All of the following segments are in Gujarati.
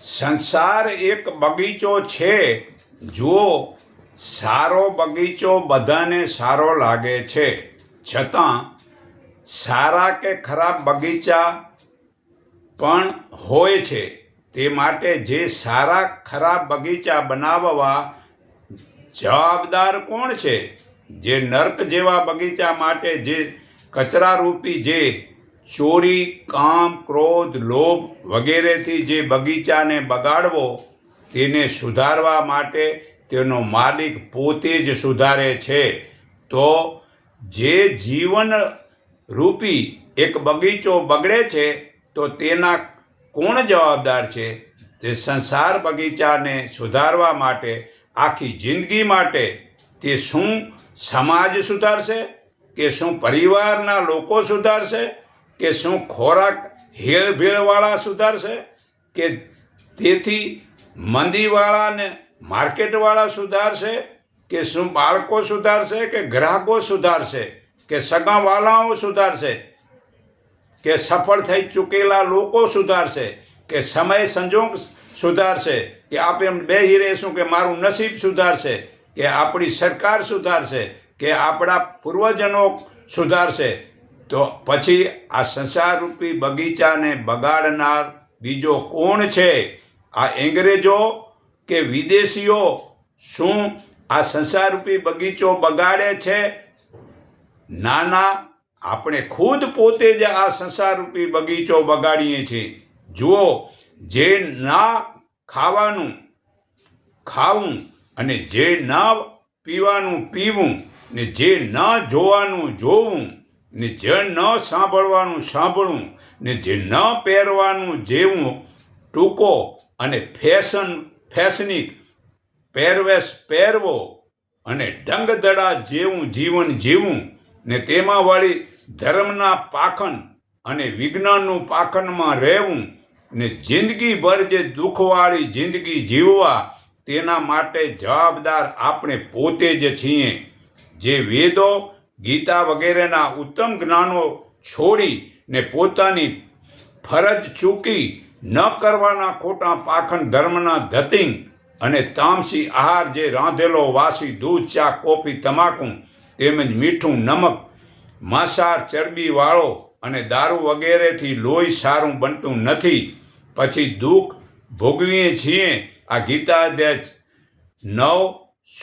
સંસાર એક બગીચો છે. જુઓ, સારો બગીચો બધાને સારો લાગે છે. છતાં, સારા કે ખરાબ બગીચા પણ હોય છે. તે માટે જે સારા, ખરાબ બગીચા બનાવવા જવાબદાર કોણ છે? જે નર્ક જેવા બગીચા માટે જે કચરારૂપી જે ચોરી, કામ, ક્રોધ, લોભ વગેરેથી જે બગીચાને બગાડવો, તેને સુધારવા માટે તેનો માલિક પોતે જ સુધારે છે. તો જે જીવન રૂપી એક બગીચો બગડે છે, તો તેના કોણ જવાબદાર છે? તે સંસાર બગીચાને સુધારવા માટે, આખી જિંદગી માટે તે શું સમાજ સુધારશે? કે શું પરિવારના લોકો સુધારશે? કે શું ખોરાક હેળભેળવાળા સુધારશે? કે તેથી મંદીવાળાને માર્કેટવાળા સુધારશે? કે શું બાળકો સુધારશે કે ગ્રાહકો સુધારશે? કે સગાવાલાઓ સુધારશે? કે સફળ થઈ ચૂકેલા લોકો સુધારશે? કે સમય સંજોગ સુધારશે? કે આપણે બેહી રહીશું કે મારું નસીબ સુધારશે? કે આપણી સરકાર સુધારશે? કે આપણા પૂર્વજનો સુધારશે? તો પછી આ સંસારરૂપી બગીચાને બગાડનાર બીજો કોણ છે? આ અંગ્રેજો કે વિદેશીઓ? શું આ સંસારરૂપી બગીચો બગાડે છે? નાના, આપણે ખુદ પોતે જ આ સંસારરૂપી બગીચો બગાડીએ છીએ. જુઓ, જે ના ખાવાનું ખાવું અને જે ના પીવાનું પીવું ને જે ન જોવાનું જોવું ને જે ન સાંભળવાનું સાંભળવું ને જે ન પહેરવાનું જેવું ટૂંકો અને ફેશન, ફેશનિક પહેરવેશ પહેરવો અને ડંગદડા જેવું જીવન જીવવું, ને તેમાં વળી ધર્મના પાખન અને વિજ્ઞાનનું પાખનમાં રહેવું, ને જિંદગીભર જે દુઃખવાળી જિંદગી જીવવા, તેના માટે જવાબદાર આપણે પોતે જ છીએ. જે વેદો ગીતા વગેરેના ઉત્તમ જ્ઞાનો છોડી ને પોતાની ફરજ ચૂકી ન કરવાના ખોટા પાખંડ ધર્મના ધતિંગ અને તામસી આહાર જે રાંધેલો વાસી દૂધ, ચા, કોફી, તમાકુ તેમજ મીઠું, નમક, માંસાહાર ચરબીવાળો અને દારૂ વગેરેથી લોહી સારું બનતું નથી. પછી દુઃખ ભોગવીએ છીએ. આ ગીતા અધ્યાય નવ,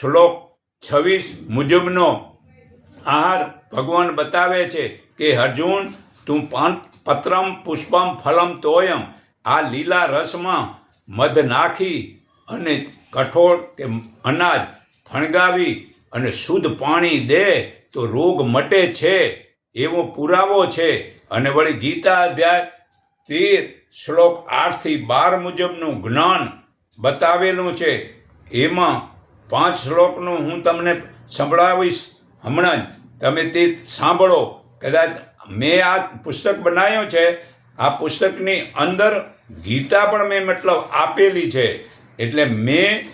શ્લોક છવ્વીસ મુજબનો આહાર ભગવાન બતાવે છે કે, અર્જુન, તું પાન પત્રમ પુષ્પમ ફલમ તોયમ. આ લીલા રસમાં મધ નાખી અને કઠોળ કે અનાજ ફણગાવી અને શુદ્ધ પાણી દે તો રોગ મટે છે, એવો પુરાવો છે. અને વળી ગીતા અધ્યાય તેર શ્લોક આઠથી બાર મુજબનું જ્ઞાન બતાવેલું છે. એમાં પાંચ શ્લોકનું હું તમને સંભળાવીશ. હમણાં જ તમે તે સાંભળો. કદાચ મેં આ પુસ્તક બનાવ્યો છે. આ પુસ્તકની અંદર ગીતા પણ મેં મતલબ આપેલી છે. એટલે મેં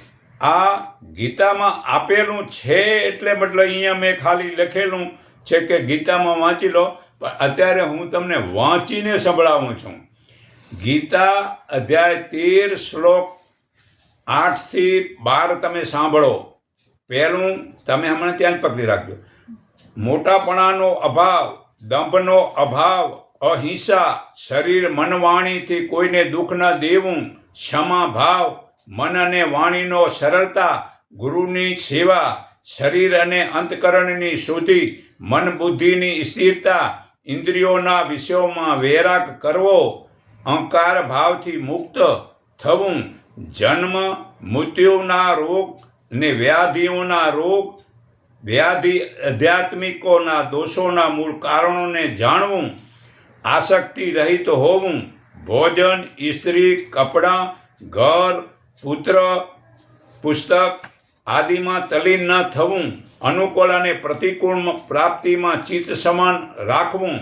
આ ગીતામાં આપેલું છે એટલે મતલબ અહીંયા મેં ખાલી લખેલું છે કે ગીતામાં વાંચી લો. પણ અત્યારે હું તમને વાંચીને સંભળાવું છું. ગીતા અધ્યાય તેર શ્લોક આઠથી બાર તમે સાંભળો. પહેલું તમે હમણાં ત્યાં જ પકડી રાખજો. મોટાપણાનો અભાવ, દંભનો અભાવ, અહિંસા, શરીર મન વાણીથી કોઈને દુઃખ ન દેવું, ક્ષમા ભાવ, મન અને વાણીનો સરળતા, ગુરુની સેવા, શરીર અને અંતકરણની શુદ્ધિ, મન બુદ્ધિની સ્થિરતા, ઇન્દ્રિયોના વિષયોમાં વેરાગ કરવો, અહંકાર ભાવથી મુક્ત થવું, જન્મ, મૃત્યુના રોગ ને વ્યાધિઓના રોગ, વ્યાધિ આધ્યાત્મિકોના દોષોના મૂળ કારણોને જાણવું, આસક્તિ રહિત હોવું, ભોજન, ઇસ્ત્રી, કપડાં, ઘર, પુત્ર, પુસ્તક આદિમાં તલીન ન થવું, અનુકૂળ અને પ્રતિકૂળ પ્રાપ્તિમાં ચિત્ત સમાન રાખવું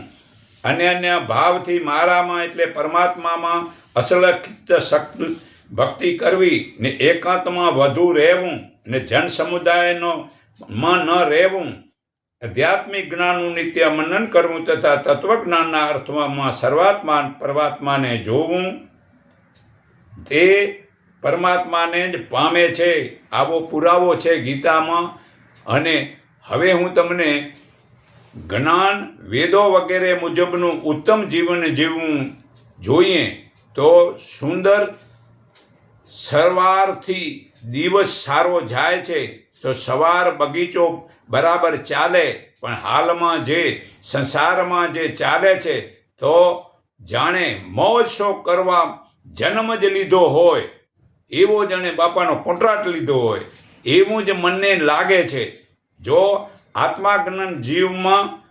અન્ય ભાવથી મારામાં એટલે પરમાત્મામાં અસલખિત શક્તિ ભક્તિ કરવી ને એકાંતમાં વધુ રહેવું ને જન સમુદાયનો માં ન રહેવું. આધ્યાત્મિક જ્ઞાનનું નિત્ય મનન કરવું તથા તત્વજ્ઞાનના અર્થમાં સર્વાત્મા પરમાત્માને જોવું, તે પરમાત્માને જ પામે છે, આવો પુરાવો છે ગીતામાં. અને હવે હું તમને જ્ઞાન વેદો વગેરે મુજબનું ઉત્તમ જીવન જીવવું જોઈએ તો સુંદર સવારથી દિવસ સારો જાય છે, તો સવાર બગીચો બરાબર ચાલે, પણ હાલમાં જે સંસારમાં જે ચાલે છે, તો જાણે મોજ શોખ કરવા જન્મ જ લીધો હોય, એવો જાણે બાપાનો કોન્ટ્રાક્ટ લીધો હોય, એવું જ મનને લાગે છે. જો આત્માજ્ઞાન જીવમાં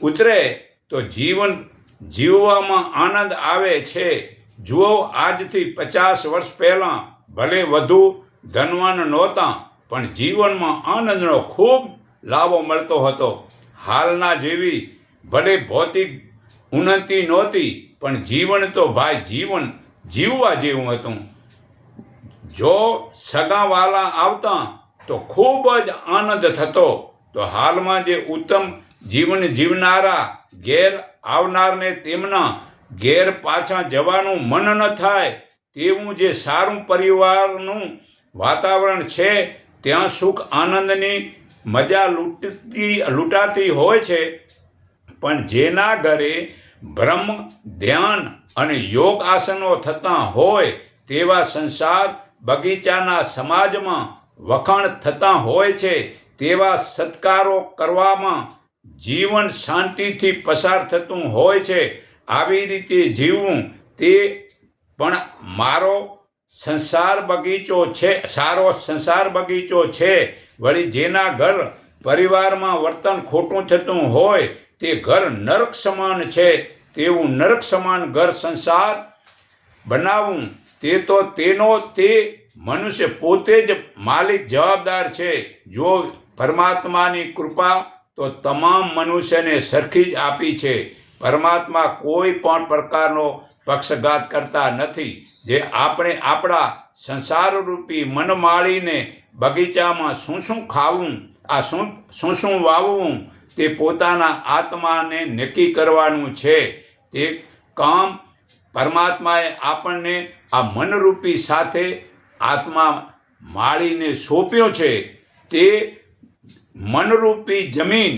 ઉતરે, તો જીવન જીવવામાં આનંદ આવે છે. જુઓ, આજથી પચાસ વર્ષ પહેલાં ભલે વધુ ધનવાન નહોતા, પણ જીવનમાં આનંદનો ખૂબ લાભો મળતો હતો. હાલના જેવી ભલે ભૌતિક ઉન્નતિ નહોતી, પણ જીવન તો ભાઈ જીવન જીવવા જેવું હતું. જો સગાવાલા આવતા, તો ખૂબ જ આનંદ થતો. તો હાલમાં જે ઉત્તમ જીવન જીવનારા ઘેર આવનારને તેમના ઘેર પાછા જવાનું મન ન થાય તેવું જે સારું પરિવારનું વાતાવરણ છે, ત્યાં સુખ આનંદની મજા લૂંટતી, લૂંટાતી હોય છે. પણ જેના ઘરે બ્રહ્મ, ધ્યાન અને યોગ આસનો થતા હોય, તેવા સંસાર બગીચાના સમાજમાં વખાણ થતા હોય છે, તેવા સત્કારો કરવામાં જીવન શાંતિથી પસાર થતું હોય છે. આવી રીતે જીવવું તે પણ મારો સંસાર બગીચો છે, સારો સંસાર બગીચો છે. વળી જેના ઘર પરિવારમાં વર્તન ખોટું થતું હોય, તે ઘર નરક સમાન છે. તેવું નરક સમાન ઘર સંસાર બનાવવું તે તો તેનો તે મનુષ્ય પોતે જ માલિક જવાબદાર છે. જો પરમાત્માની કૃપા, તો તમામ મનુષ્યને સરખી જ આપી છે. પરમાત્મા કોઈ પણ પ્રકારનો પક્ષઘાત કરતા નથી. જે આપણે આપણા સંસારરૂપી મન માળીને બગીચામાં શું શું ખાવું, આ શું શું શું વાવવું, તે પોતાના આત્માને નક્કી કરવાનું છે. તે કામ પરમાત્માએ આપણને આ મનરૂપી સાથે આત્મા માળીને સોંપ્યો છે. તે મનરૂપી જમીન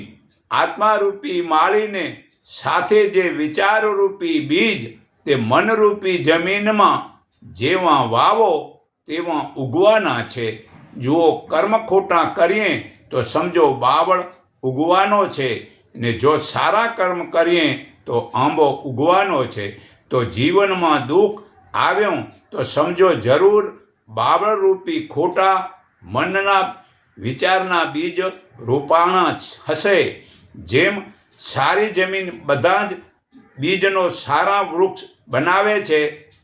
આત્મારૂપી માળીને સાથે જે વિચારરૂપી બીજ તે મનરૂપી જમીનમાં જેવા વાવો તેવા ઉગવાના છે. જુઓ, કર્મ ખોટા કરીએ તો સમજો બાવળ ઉગવાનો છે ને જો સારા કર્મ કરીએ તો આંબો ઉગવાનો છે. તો જીવનમાં દુઃખ આવ્યું તો સમજો જરૂર બાવળરૂપી ખોટા મનના વિચારના બીજ રોપાણા હશે. જેમ સારી જમીન બધા જ બીજનો સારા વૃક્ષ બનાવે છે,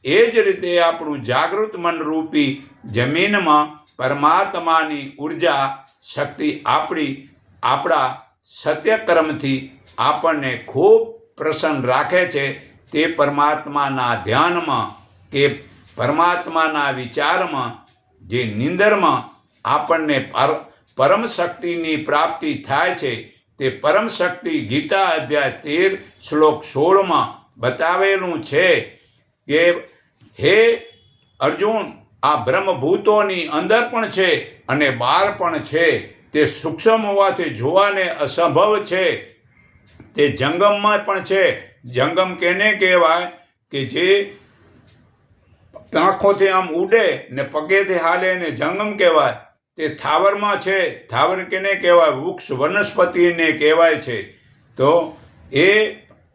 એ જ રીતે આપણું જાગૃત મનરૂપી જમીનમાં પરમાત્માની ઊર્જા શક્તિ આપણી, આપણા સત્યકર્મથી આપણને ખૂબ પ્રસન્ન રાખે છે, તે પરમાત્માના ધ્યાનમાં કે પરમાત્માના વિચારમાં, જે નિંદરમાં આપણને પર, પરમ શક્તિની પ્રાપ્તિ થાય છે તે પરમ શક્તિ ગીતા અધ્યાય તેર શ્લોક સોળમાં બતાવેલું છે કે હે અર્જુન, આ બ્રહ્મભૂતોની અંદર પણ છે અને બહાર પણ છે. તે સૂક્ષ્મ હોવાથી જોવાને અસંભવ છે. તે જંગમમાં પણ છે. જંગમ કેને કહેવાય કે જે આંખોથી આમ ઉડે ને પગેથી હાલે ને જંગમ કહેવાય. તે થાવરમાં છે, થાવર કેને કહેવાય? વૃક્ષ વનસ્પતિને કહેવાય છે. તો એ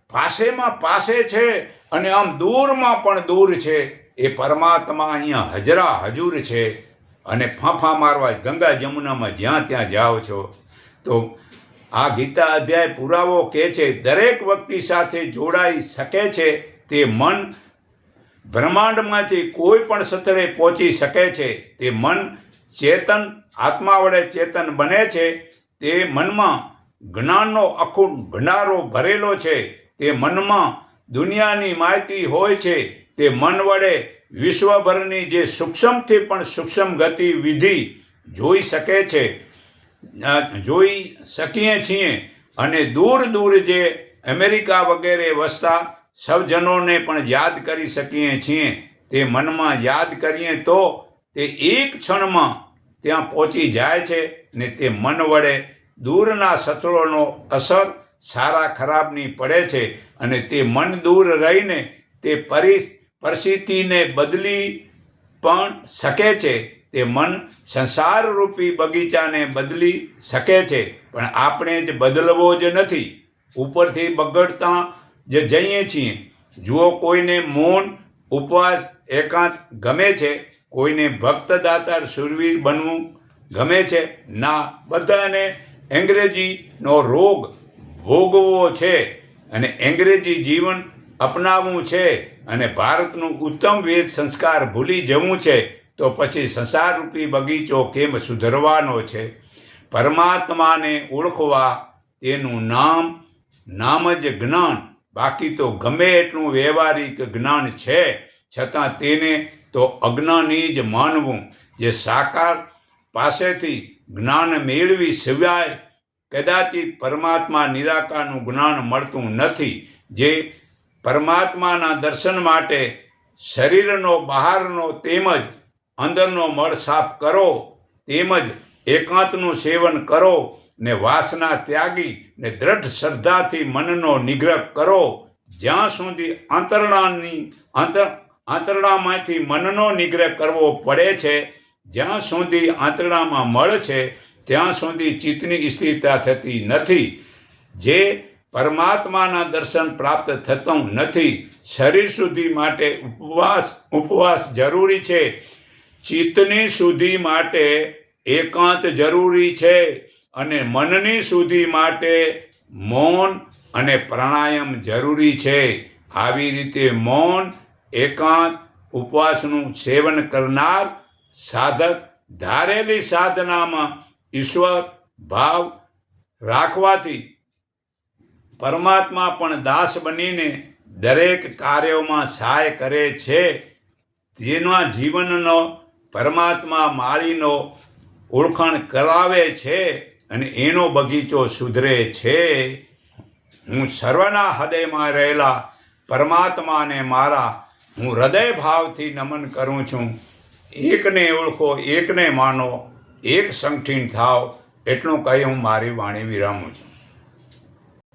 પાસેમાં પાસે છે અને આમ દૂરમાં પણ દૂર છે. એ પરમાત્મા અહીંયા હજરા હજુર છે અને ફાંફા મારવા ગંગા જમુનામાં જ્યાં ત્યાં જાઓ છો. તો આ ગીતા અધ્યાય પુરાવો કહે છે, દરેક વ્યક્તિ સાથે જોડાઈ શકે છે તે મન બ્રહ્માંડમાંથી કોઈ પણ સ્થળે પહોંચી શકે છે. તે મન ચેતન, આત્મા વડે ચેતન બને છે, તે મનમાં જ્ઞાનનો અખૂટ ભંડારો ભરેલો છે, તે મનમાં દુનિયાની માહિતી હોય છે, તે મન વડે વિશ્વભરની જે સૂક્ષ્મથી પણ સૂક્ષ્મ ગતિવિધિ જોઈ શકે છે જોઈ શકીએ છીએ અને દૂર દૂર જે અમેરિકા વગેરે વસતા સૌજનોને પણ યાદ કરી શકીએ છીએ, તે મનમાં યાદ કરીએ તો તે એક ક્ષણમાં ત્યાં પહોંચી જાય છે ને તે મન વડે દૂરના શત્રુઓનો અસર સારા ખરાબની પડે છે અને તે મન દૂર રહીને તે પરિ પરિસ્થિતિને બદલી પણ શકે છે. તે મન સંસારરૂપી બગીચાને બદલી શકે છે, પણ આપણે જ બદલવો જ નથી. ઉપરથી બગડતા જે જઈએ છીએ. જુઓ કોઈને મૌન, ઉપવાસ, એકાંત ગમે છે કોઈને ભક્ત દાતાર સુરવીર બનવું ગમે છે? ના, બધાને અંગ્રેજીનો રોગ ભોગવવો છે અને અંગ્રેજી જીવન અપનાવવું છે અને ભારતનું ઉત્તમ વેદ સંસ્કાર ભૂલી જવું છે, તો પછી સંસારરૂપી બગીચો કેમ સુધરવાનો છે? પરમાત્માને ઓળખવા તેનું નામ નામ જ જ્ઞાન. બાકી તો ગમે એટલું વ્યવહારિક જ્ઞાન છે. છતાં તેને તો અજ્ઞાની જ માનવું. જે સાકાર પાસેથી જ્ઞાન મેળવી સિવાય કદાચિત પરમાત્મા નિરાકારનું જ્ઞાન મળતું નથી, જે પરમાત્માના દર્શન માટે શરીરનો બહારનો તેમજ અંદરનો મળ સાફ કરો, તેમજ એકાંતનું સેવન કરો, ને વાસના ત્યાગી, ને દ્રઢ શ્રદ્ધાથી મનનો નિગ્રહ કરો, જ્યાં સુધી આંતરણાની આંતર આંતરણામાંથી મનનો નિગ્રહ કરવો પડે છે. જ્યાં સુધી આંતરડામાં મળ છે, ત્યાં સુધી ચિત્તની સ્થિરતા થતી નથી. જે પરમાત્માના દર્શન પ્રાપ્ત થતું નથી, શરીર સુધી માટે ઉપવાસ ઉપવાસ જરૂરી છે. ચિત્તની સુધી માટે એકાંત જરૂરી છે અને મનની સુધી માટે મૌન અને પ્રાણાયામ જરૂરી છે. આવી રીતે મૌન એકાંત ઉપવાસનું સેવન કરનાર સાધક ધારેલી સાધનામાં ઈશ્વર ભાવ રાખવાથી પરમાત્મા પણ દાસ બનીને દરેક કાર્યોમાં સહાય કરે છે. તેના જીવનનો પરમાત્મા માળીનો ઓળખાણ કરાવે છે અને એનો બગીચો સુધરે છે. હું સર્વના હૃદયમાં રહેલા પરમાત્માને મારા હું હૃદય ભાવથી નમન કરું છું. એકને ઓળખો, એકને માનો, એક સંગઠીન થાવ, એટલું કહી હું મારી વાણી વિરામું છું.